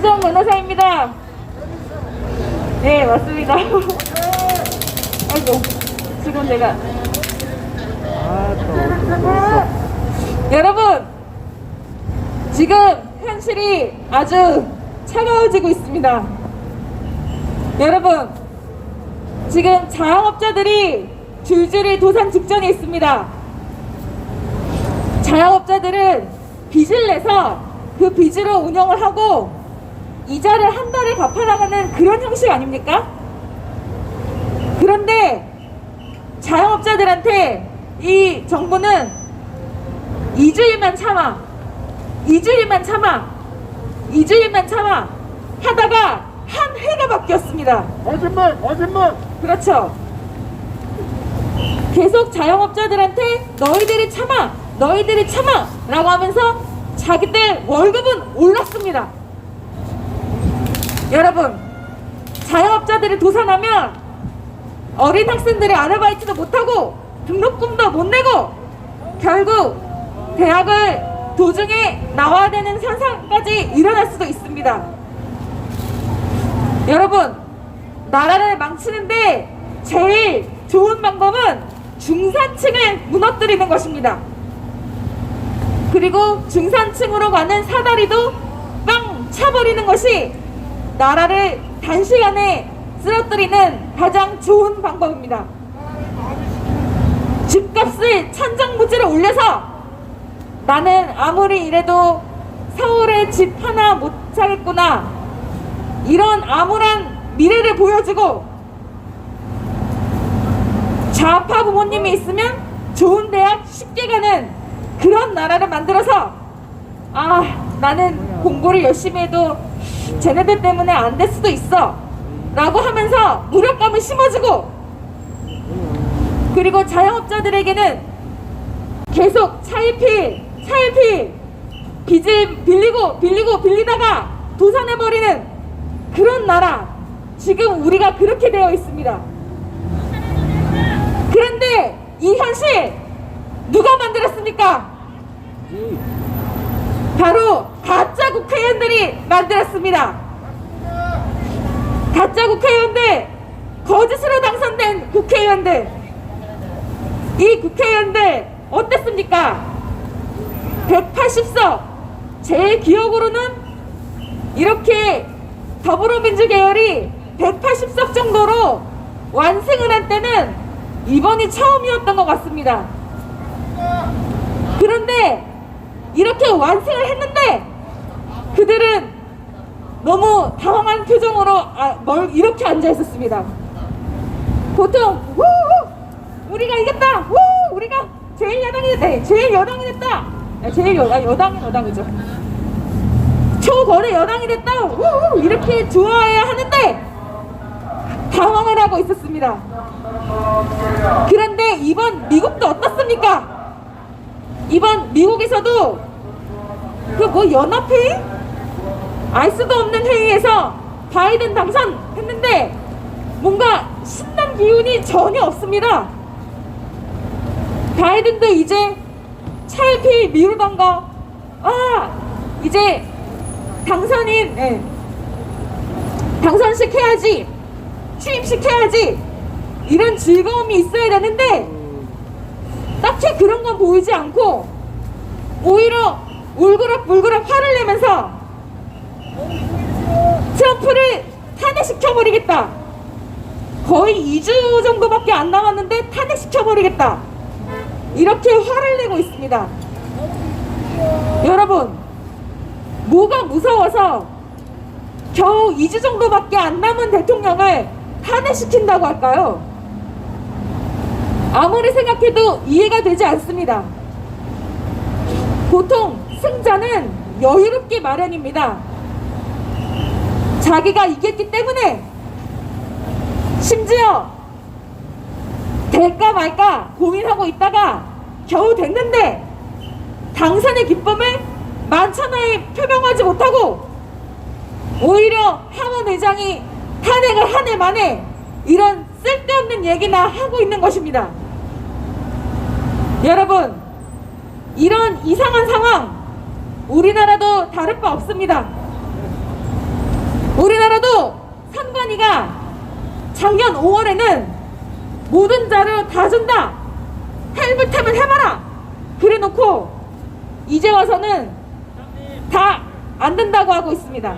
김수정 변호사입니다. 네, 맞습니다. 아이고, 지금 제가. 여러분, 지금 현실이 아주 차가워지고 있습니다. 여러분, 지금 자영업자들이 줄줄이 도산 직전에 있습니다. 자영업자들은 빚을 내서 그 빚으로 운영을 하고 이자를 한 달에 갚아나가는 그런 형식 아닙니까? 그런데 자영업자들한테 이 정부는 2주일만 참아 2주일만 참아 2주일만 참아 하다가 한 해가 바뀌었습니다. 거짓말, 거짓말. 그렇죠. 계속 자영업자들한테 너희들이 참아, 너희들이 참아 라고 하면서 자기들 월급은 올랐습니다. 여러분, 자영업자들이 도산하면 어린 학생들이 아르바이트도 못하고 등록금도 못 내고 결국 대학을 도중에 나와야 되는 현상까지 일어날 수도 있습니다. 여러분, 나라를 망치는데 제일 좋은 방법은 중산층을 무너뜨리는 것입니다. 그리고 중산층으로 가는 사다리도 빵 차버리는 것이 나라를 단시간에 쓰러뜨리는 가장 좋은 방법입니다. 집값을 천정부지를 올려서 나는 아무리 이래도 서울에 집 하나 못 사겠구나 이런 암울한 미래를 보여주고 좌파 부모님이 있으면 좋은 대학 쉽게 가는 그런 나라를 만들어서 아 나는 공부를 열심히 해도 쟤네들 때문에 안 될 수도 있어 라고 하면서 무력감을 심어주고 그리고 자영업자들에게는 계속 차일피 차일피 빚을 빌리고 빌리고 빌리다가 도산해버리는 그런 나라 지금 우리가 그렇게 되어 있습니다 그런데 이 현실 누가 만들었습니까? 바로 가짜 국회의원들이 만들었습니다. 가짜 국회의원들, 거짓으로 당선된 국회의원들, 이 국회의원들 어땠습니까? 180석, 제 기억으로는 이렇게 더불어민주 계열이 180석 정도로 완승을 한 때는 이번이 처음이었던 것 같습니다. 그런데 이렇게 완승을 했는데 그들은 너무 당황한 표정으로 아, 뭘 이렇게 앉아 있었습니다. 보통 우 우리가 이겼다. 우 우리가 제일 여당이 네 제일 여당이 됐다. 아, 제일 여, 아, 여당이 여당이죠. 초거대 여당이 됐다. 우 이렇게 좋아해야 하는데 당황을 하고 있었습니다. 그런데 이번 미국도 어떻습니까? 이번 미국에서도 그 뭐 연합회의? 알 수도 없는 회의에서 바이든 당선했는데 뭔가 신난 기운이 전혀 없습니다. 바이든도 이제 차일피 거, 아, 이제 당선인, 예, 당선시켜야지, 취임시켜야지, 이런 즐거움이 있어야 되는데, 딱히 그런 건 보이지 않고 오히려 울그락불그락 화를 내면서 트럼프를 탄핵시켜버리겠다. 거의 2주 정도밖에 안 남았는데 탄핵시켜버리겠다. 이렇게 화를 내고 있습니다. 여러분, 뭐가 무서워서 겨우 2주 정도밖에 안 남은 대통령을 탄핵시킨다고 할까요? 아무리 생각해도 이해가 되지 않습니다. 보통 승자는 여유롭게 마련입니다. 자기가 이겼기 때문에 심지어 될까 말까 고민하고 있다가 겨우 됐는데 당선의 기쁨을 만천하에 표명하지 못하고 오히려 하원 의장이 탄핵을 한 해 만에 이런 쓸데없는 얘기나 하고 있는 것입니다. 여러분, 이런 이상한 상황, 우리나라도 다를 바 없습니다. 우리나라도 선관위가 작년 5월에는 모든 자료 다 준다. 헬브템을 해봐라. 그래 놓고 이제 와서는 다 안 된다고 하고 있습니다.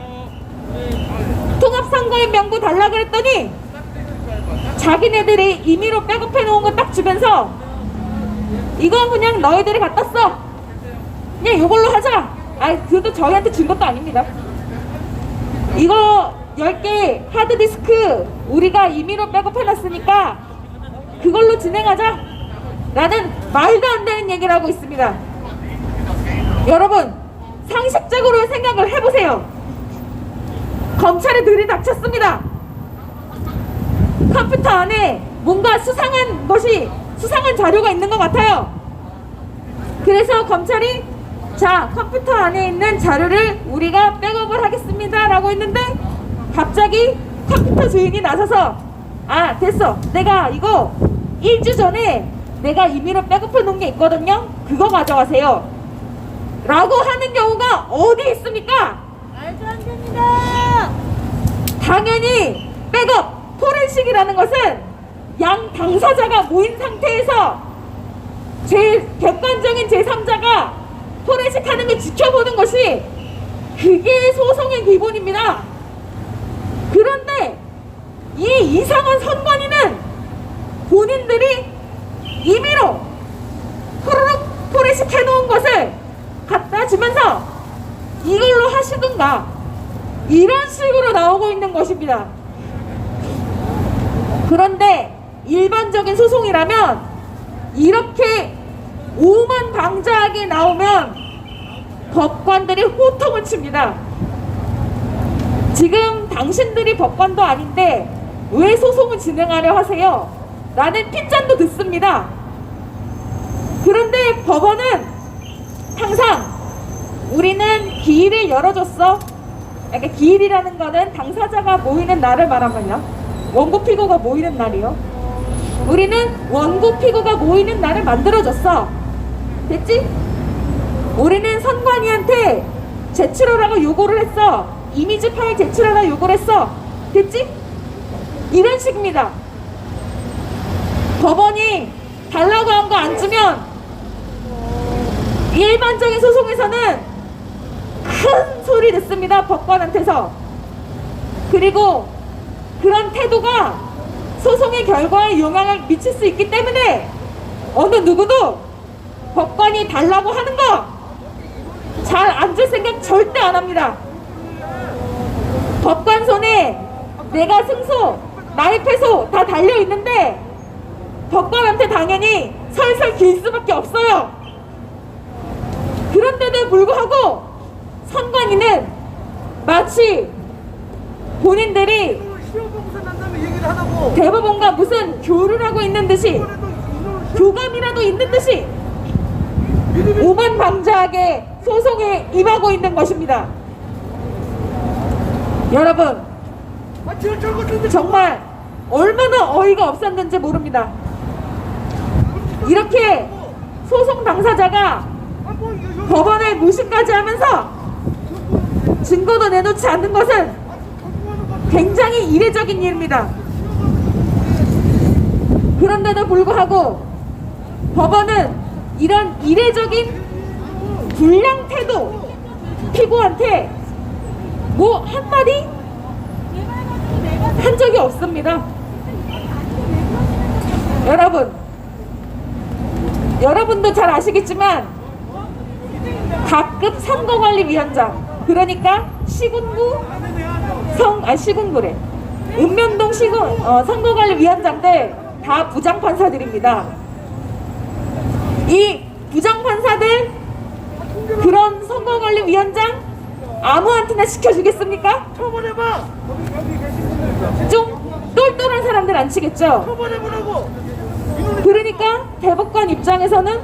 통합선거인 명부 달라 그랬더니 자기네들이 임의로 백업해 놓은 거 딱 주면서 이건 그냥 너희들이 갖다 써. 그냥 이걸로 하자. 아, 그것도 저희한테 준 것도 아닙니다. 이거 10개 하드디스크 우리가 임의로 백업해 놨으니까 그걸로 진행하자. 라는 말도 안 되는 얘기를 하고 있습니다. 여러분, 상식적으로 생각을 해보세요. 검찰에 들이닥쳤습니다. 컴퓨터 안에 뭔가 수상한 것이 수상한 자료가 있는 것 같아요. 그래서 검찰이 자 컴퓨터 안에 있는 자료를 우리가 백업을 하겠습니다 라고 했는데 갑자기 컴퓨터 주인이 나서서 아 됐어 내가 이거 일주 전에 내가 임의로 백업해 놓은 게 있거든요 그거 가져가세요 라고 하는 경우가 어디 있습니까? 말도 안 됩니다. 당연히 백업 포렌식이라는 것은 양 당사자가 모인 상태에서 제 객관적인 제3자가 포렌식 하는 걸 지켜보는 것이 그게 소송의 기본입니다. 그런데 이 이상한 선관위는 본인들이 임의로 후루룩 포렌식 해 놓은 것을 갖다 주면서 이걸로 하시든가 이런 식으로 나오고 있는 것입니다. 그런데 일반적인 소송이라면 이렇게 오만 방자하게 나오면 법관들이 호통을 칩니다. 지금 당신들이 법관도 아닌데 왜 소송을 진행하려 하세요? 라는 핀잔도 듣습니다. 그런데 법원은 항상 우리는 기일을 열어줬어. 그러니까 기일이라는 거는 당사자가 모이는 날을 말하면요. 원고 피고가 모이는 날이요. 우리는 원고 피고가 모이는 날을 만들어줬어. 됐지? 우리는 선관위한테 제출하라고 요구를 했어. 이미지 파일 제출하라고 요구를 했어. 됐지? 이런 식입니다. 법원이 달라고 한 거 안 주면 일반적인 소송에서는 큰 소리 듣습니다. 법관한테서. 그리고 그런 태도가 소송의 결과에 영향을 미칠 수 있기 때문에 어느 누구도 법관이 달라고 하는 거잘안줄 생각 절대 안 합니다. 법관 손에 내가 승소, 나의 패소 다 달려 있는데 법관한테 당연히 설설 길 수밖에 없어요. 그런데도 불구하고 선관위는 마치 본인들이. 대법원과 무슨 교류를 하고 있는 듯이 교감이라도 있는 듯이 오만방자하게 소송에 임하고 있는 것입니다. 여러분 아 정말 얼마나 어이가 없었는지 모릅니다. 이렇게 소송 당사자가 한번 이거 법원에 무시까지 하면서 증거도 내놓지 않는 것은 굉장히 이례적인 일입니다. 그런데도 불구하고 법원은 이런 이례적인 불량 태도 피고한테 뭐 한마디 한 적이 없습니다. 여러분, 여러분도 잘 아시겠지만 각급 선거관리위원장 그러니까 시군구 성, 아, 시군구래. 읍면동 시군, 어, 선거관리위원장들 다 부장판사들입니다. 이 부장판사들, 그런 선거관리위원장 아무한테나 시켜주겠습니까? 처벌해봐. 좀 똘똘한 사람들 안 치겠죠? 처벌해보라고. 그러니까 대법관 입장에서는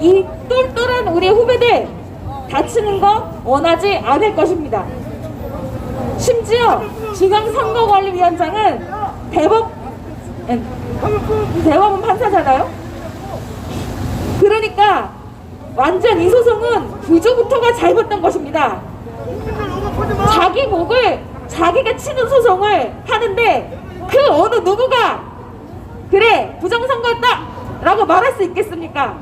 이 똘똘한 우리 후배들 다치는 거 원하지 않을 것입니다. 심지어 중앙선거관리위원장은 대법 대법원 판사잖아요. 그러니까 완전 이 소송은 구조부터가 잘못된 것입니다. 자기 목을 자기가 치는 소송을 하는데 그 어느 누구가 그래 부정선거였다 라고 말할 수 있겠습니까?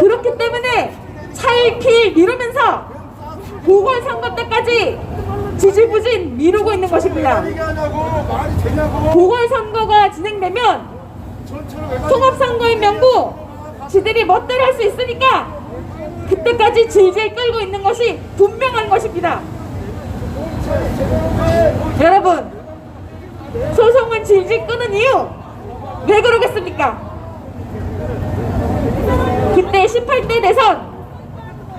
그렇기 때문에 차일피일 미루면서 보궐선거 때까지 지지부진 미루고 있는 것입니다. 보궐선거가 진행되면 통합선거인 명부 지들이 멋대로 할 수 있으니까 그때까지 질질 끌고 있는 것이 분명한 것입니다. 여러분 소송을 질질 끄는 이유 왜 그러겠습니까? 그때 18대 대선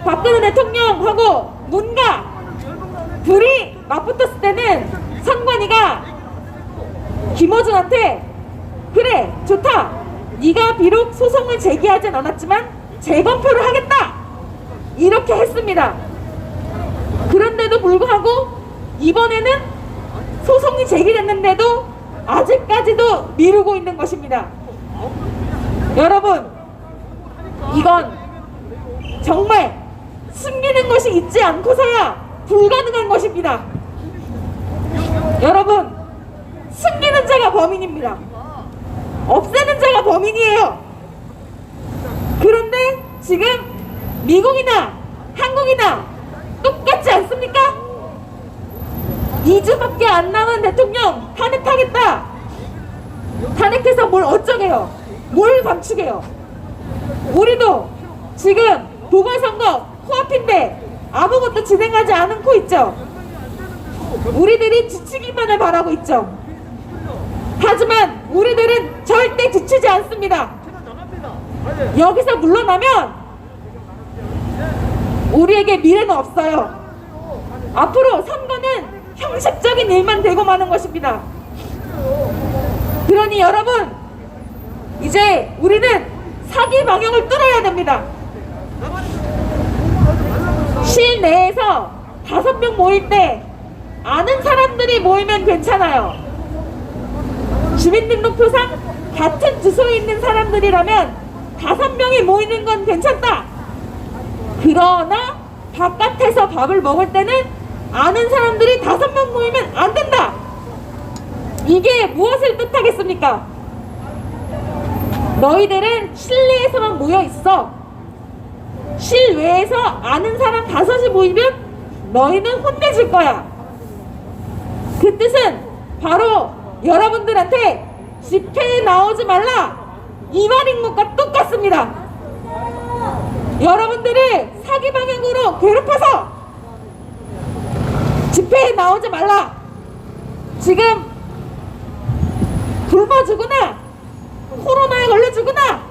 박근혜 대통령하고 문가 둘이 맞붙었을 때는 선관위가 김어준한테 그래 좋다 네가 비록 소송을 제기하진 않았지만 재검표를 하겠다 이렇게 했습니다. 그런데도 불구하고 이번에는 소송이 제기됐는데도 아직까지도 미루고 있는 것입니다. 여러분 이건 정말 숨기는 것이 있지 않고서야 불가능한 것입니다. 여러분 숨기는 자가 범인입니다. 없애는 자가 범인이에요. 그런데 지금 미국이나 한국이나 똑같지 않습니까? 2주밖에 안 남은 대통령 탄핵하겠다. 탄핵해서 뭘 어쩌게요? 뭘 감추게요? 우리도 지금 보궐선거 코앞인데 아무것도 진행하지 않고 있죠. 우리들이 지치기만을 바라고 있죠. 하지만 우리들은 절대 지치지 않습니다. 여기서 물러나면 우리에게 미래는 없어요. 앞으로 선거는 형식적인 일만 되고 마는 것입니다. 그러니 여러분, 이제 우리는 사기 방향을 뚫어야 됩니다. 실내에서 다섯 명 모일 때 아는 사람들이 모이면 괜찮아요. 주민등록표상 같은 주소에 있는 사람들이라면 다섯 명이 모이는 건 괜찮다. 그러나 바깥에서 밥을 먹을 때는 아는 사람들이 다섯 명 모이면 안 된다. 이게 무엇을 뜻하겠습니까? 너희들은 실내에서만 모여 있어. 실외에서 아는 사람 다섯이 모이면 너희는 혼내줄 거야. 그 뜻은 바로 여러분들한테 집회에 나오지 말라 이 말인 것과 똑같습니다. 여러분들을 사기 방향으로 괴롭혀서 집회에 나오지 말라. 지금 굶어 죽으나 코로나에 걸려 죽으나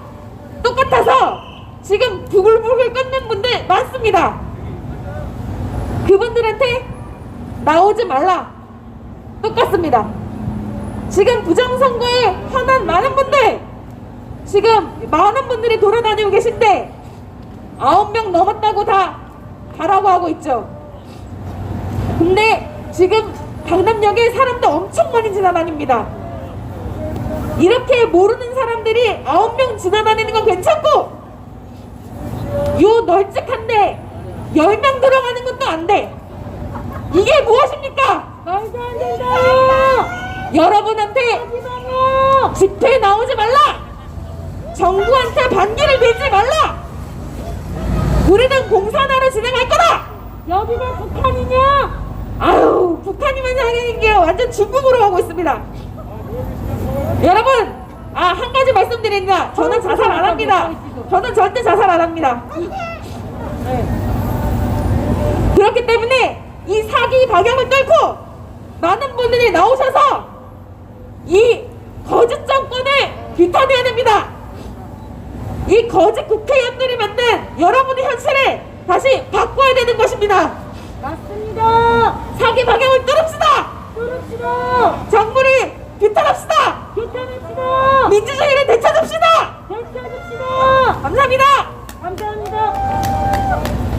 똑같아서 지금 부글부글 끓는 분들 많습니다. 그분들한테 나오지 말라. 똑같습니다. 지금 부정선거에 화난 많은 분들 지금 많은 분들이 돌아다니고 계신데 아홉 명 넘었다고 다 가라고 하고 있죠. 근데 지금 강남역에 사람도 엄청 많이 지나다닙니다. 이렇게 모르는 사람들이 아홉 명 지나다니는 건 괜찮고 요 널찍한데 열 명 들어가는 것도 안 돼. 이게 무엇입니까? 말도 안 된다. 여러분한테 집회에 나오지 말라. 정부한테 반기를 내지 말라. 우리는 공산화로 진행할 거다. 여기가 북한이냐? 아유, 북한이면 당연히 게 완전 중국으로 가고 있습니다. 여러분, 아, 한 가지 말씀드립니다. 저는 자살 안 합니다. 저는 절대 자살 안 합니다. 그렇기 때문에 이 사기 방향을 뚫고 많은 분들이 나오셔서 이 거짓 정권을 비탄해야 됩니다. 이 거짓 국회의원들이 만든 여러분의 현실을 다시 바꿔야 되는 것입니다. 맞습니다. 사기 방향을 뚫읍시다. 뚫읍시다. 정부를 비탄합시다. 교탄합시다. 민주주의를 되찾읍시다. 대체합시다. 감사합니다. 감사합니다.